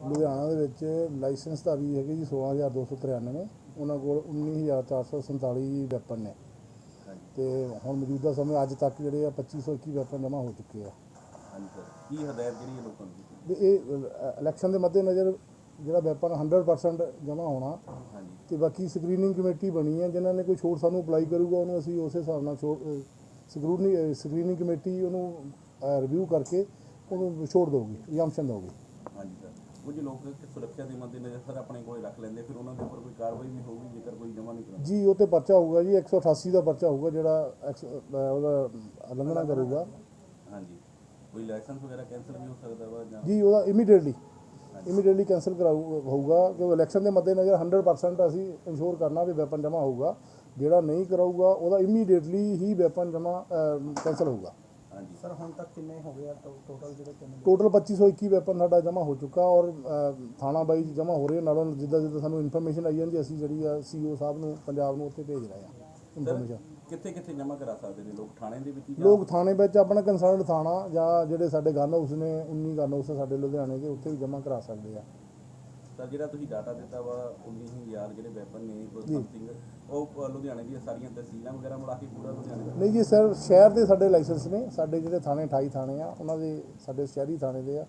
ਲੁਧਿਆਣਾ ਦੇ ਵਿੱਚ ਲਾਇਸੈਂਸਧਾਰੀ ਹੈਗੇ ਜੀ 16293 ਉਹਨਾਂ ਕੋਲ 19447 ਵੈਪਨ ਨੇ। ਤੇ ਹੁਣ ਮੌਜੂਦਾ ਸਮੇਂ ਅੱਜ ਤੱਕ ਜਿਹੜੇ ਆ 2521 ਵੈਪਨ ਜਮ੍ਹਾਂ ਹੋ ਚੁੱਕੇ ਆ। ਕੀ ਹਦਾਇਤ ਜਿਹੜੀ ਹੈ ਲੋਕਾਂ ਨੂੰ? ਵੀ ਇਹ ਇਲੈਕਸ਼ਨ ਦੇ ਮੱਦੇਨਜ਼ਰ ਜਿਹੜਾ ਵੈਪਨ 100% ਜਮ੍ਹਾਂ ਹੋਣਾ ਤੇ ਬਾਕੀ ਸਕਰੀਨਿੰਗ ਕਮੇਟੀ ਬਣੀ ਹੈ ਜਿਨ੍ਹਾਂ ਨੇ ਕੋਈ ਛੋਟ ਸਾਨੂੰ ਅਪਲਾਈ ਕਰੂਗਾ ਉਹਨੂੰ ਅਸੀਂ ਉਸੇ ਹਿਸਾਬ ਨਾਲ ਛੋਟ ਸਕਰੂਟਨੀ ਸਕਰੀਨਿੰਗ ਕਮੇਟੀ ਉਹਨੂੰ ਰਿਵਿਊ ਕਰਕੇ ਉਹਨੂੰ ਛੋੜ ਹਾਂਜੀ ਸਰ ਕੁਝ ਲੋਕ ਸੁਰੱਖਿਆ ਦੇ ਮੱਦੇਨਜ਼ਰ ਸਰ ਆਪਣੇ ਕੋਲ ਰੱਖ ਲੈਂਦੇ ਫਿਰ ਉਹਨਾਂ ਦੇ ਉੱਪਰ ਕੋਈ ਕਾਰਵਾਈ ਵੀ ਹੋਊਗੀ ਜੇਕਰ ਕੋਈ ਜਮ੍ਹਾਂ ਨਹੀਂ ਕਰਾਉਂਦਾ। ਜੀ ਉਹ ਤੇ ਪਰਚਾ ਹੋਊਗਾ ਜੀ 188 ਦਾ ਪਰਚਾ ਹੋਊਗਾ ਜਿਹੜਾ ਐਕਸ- ਅਹ ਉਹਦਾ ਉਲੰਘਣਾ ਕਰੂਗਾ। ਹਾਂਜੀ। ਕੋਈ ਲਾਇਸੈਂਸ ਵਗੈਰਾ ਕੈਂਸਲ ਵੀ ਹੋ ਸਕਦਾ ਵਾ ਜਾਂ ਜੀ ਉਹਦਾ ਇਮੀਡੀਏਟਲੀ ਇਮੀਡੀਏਟਲੀ ਕੈਨਸਲ ਕਰਾਊ ਹੋਊਗਾ ਕਿ ਇਲੈਕਸ਼ਨ ਦੇ ਮੱਦੇਨਜ਼ਰ 100% ਅਸੀਂ ਇਨਸ਼ੋਰ ਕਰਨਾ ਵੀ ਵੈਪਨ ਜਮ੍ਹਾਂ ਹੋਊਗਾ। ਜਿਹੜਾ ਨਹੀਂ ਕਰਾਊਗਾ ਉਹਦਾ ਇਮੀਡੀਏਟਲੀ ਹੀ ਵੈਪਨ ਜਮ੍ਹਾਂ ਕੈਨਸਲ ਹੋਊਗਾ। ਹਾਂਜੀ। ਸਰ ਹੁਣ ਤੱਕ ਕਿੰਨੇ ਹੋ ਗਏ ਆ? ਟੋਟਲ ਜਿਹੜੇ ਕਿੰਨੇ ਟੋਟਲ 2521 ਵੈਪਨ ਸਾਡਾ ਜਮ੍ਹਾਂ ਹੋ ਚੁੱਕਾ ਔਰ ਅ, ਥਾਣਾ ਬਾਈ ਜਮ੍ਹਾਂ ਹੋ ਰਹੇ ਨਾਲੋਂ ਜਿੱਦਾਂ ਜਿੱਦਾਂ ਸਾਨੂੰ ਇਨਫੋਰਮੇਸ਼ਨ ਆਈ ਜਾਂਦੀ ਅਸੀਂ ਜਿਹੜੀ ਆ ਸੀਓ ਸਾਹਿਬ ਨੂੰ ਪੰਜਾਬ ਨੂੰ ਉੱਥੇ ਭੇਜ ਰਹੇ ਆ ਇਨਫੋਰਮੇਸ਼ਨ ਕਿੱਥੇ ਕਿੱਥੇ ਜਮ੍ਹਾਂ ਕਰਾ ਸਕਦੇ ਨੇ? ਲੋਕ ਥਾਣੇ ਦੇ ਵਿੱਚ ਹੀ ਜਾਂ- ਲੋਕ ਥਾਣੇ ਵਿੱਚ ਆਪਣਾ ਕੰਸਰਨਡ ਥਾਣਾ ਜਾਂ ਜਿਹੜੇ ਸਾਡੇ ਗਨ ਹਾਊਸ ਨੇ 19 ਗਨ ਹਾਊਸ ਸਾਡੇ ਲੁਧਿਆਣੇ ਦੇ ਉੱਥੇ ਵੀ ਜਮ੍ਹਾਂ ਕਰਾ ਸਕਦੇ ਆ। ਸਰ ਜਿਹੜਾ ਤੁਸੀਂ ਡਾਟਾ ਦਿੱਤਾ ਵਾ 19000 ਜਿਹੜੇ ਵੈਪਨ ਨੇ ਸਮਥਿੰਗ ਉਹ ਲੁਧਿਆਣੇ ਦੀਆਂ ਸਾਰੀਆਂ ਤਹਿਸੀਲਾਂ ਵਗੈਰਾ ਮਿਲਾ ਕੇ ਪੂਰਾ ਲੁਧਿਆਣੇ ਦਾ? ਨਹੀਂ ਜੀ ਸਰ ਸ਼ਹਿਰ ਦੇ ਸਾਡੇ ਲਾਇਸੈਂਸ ਨੇ ਸਾਡੇ ਜਿਹੜੇ ਥਾਣੇ 28 ਥਾਣੇ ਆ ਉਹਨਾਂ ਦੇ ਸਾਡੇ ਸ਼ਹਿਰੀ ਥਾਣੇ ਦੇ ਆ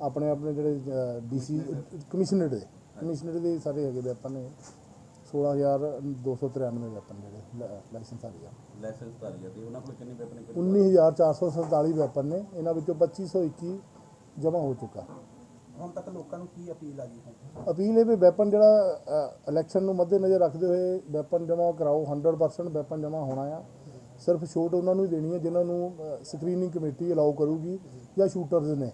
ਆਪਣੇ ਆਪਣੇ ਜਿਹੜੇ ਡੀਸੀ ਕਮਿਸ਼ਨਰੇਟ ਦੇ ਕਮਿਸ਼ਨਰੇਟ ਦੇ ਸਾਰੇ ਹੈਗੇ ਵੈਪਨ ਨੇ। 16293 ਵੈਪਨ ਜਿਹੜੇ ਲਾਇਸੈਂਸ ਆ ਲਾਇਸੈਂਸ ਧਾਰੀ ਆ ਤੇ ਉਹਨਾਂ ਕੋਲ ਕਿੰਨੇ ਵੈਪਨ ਨੇ? 19447 ਵੈਪਨ ਨੇ ਇਹਨਾਂ ਵਿੱਚੋਂ 2521 ਜਮ੍ਹਾਂ ਹੋ ਚੁੱਕਾ। ਹੁਣ ਤੱਕ ਲੋਕਾਂ ਨੂੰ ਕੀ ਅਪੀਲ ਆ ਜੀ ਅਪੀਲ ਇਹ ਵੀ ਵੈਪਨ ਜਿਹੜਾ ਇਲੈਕਸ਼ਨ ਨੂੰ ਮੱਦੇਨਜ਼ਰ ਰੱਖਦੇ ਹੋਏ ਵੈਪਨ ਜਮ੍ਹਾਂ ਕਰਾਓ 100% ਵੈਪਨ ਜਮ੍ਹਾਂ ਹੋਣਾ ਆ। ਸਿਰਫ ਛੋਟ ਉਹਨਾਂ ਨੂੰ ਦੇਣੀ ਹੈ ਜਿਨ੍ਹਾਂ ਨੂੰ ਸਕਰੀਨਿੰਗ ਕਮੇਟੀ ਅਲਾਉ ਕਰੂਗੀ ਜਾਂ ਸ਼ੂਟਰਸ ਨੇ।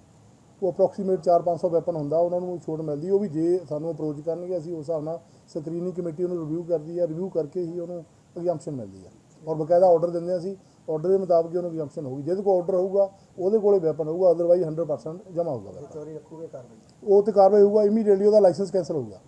ਉਹ ਅਪਰੋਕਸੀਮੇਟ 4-500 ਵੈਪਨ ਹੁੰਦਾ, ਉਹਨਾਂ ਨੂੰ ਛੋਟ ਮਿਲਦੀ ਉਹ ਵੀ ਜੇ ਸਾਨੂੰ ਅਪਰੋਚ ਕਰਨਗੇ, ਅਸੀਂ ਉਸ ਹਿਸਾਬ ਨਾਲ ਸਕਰੀਨਿੰਗ ਕਮੇਟੀ ਉਹਨੂੰ ਰਿਵਿਊ ਕਰਦੀ ਹੈ ਰਿਵਿਊ ਕਰਕੇ ਹੀ ਉਹਨੂੰ ਐਗਜ਼ਾਮਸ਼ਨ ਮਿਲਦੀ ਹੈ। ਔਰ ਬਕਾਇਦਾ ਆਰਡਰ ਦਿੰਦੇ ਹਾਂ ਅਸੀਂ ਆਰਡਰ ਦੇ ਮੁਤਾਬਕ ਉਹਨੂੰ ਐਗਜ਼ਾਮਸ਼ਨ ਹੋਊਗੀ। ਜਿਹਦੇ ਕੋਲ ਆਰਡਰ ਹੋਊਗਾ ਉਹਦੇ ਕੋਲੇ ਵੈਪਨ ਹੋਊਗਾ ਅਦਰਵਾਈਜ਼ 100% ਜਮ੍ਹਾਂ ਹੋਊਗਾ। ਚੋਰੀ ਰੱਖੂਗੇ ਕਾਰਵਾਈ। ਉਹ ਤੇ ਕਾਰਵਾਈ ਹੋਊਗਾ ਇਮੀਡੀਏਟਲੀ ਉਹਦਾ ਲਾਇਸੈਂਸ ਕੈਂਸਲ ਹੋਊਗਾ।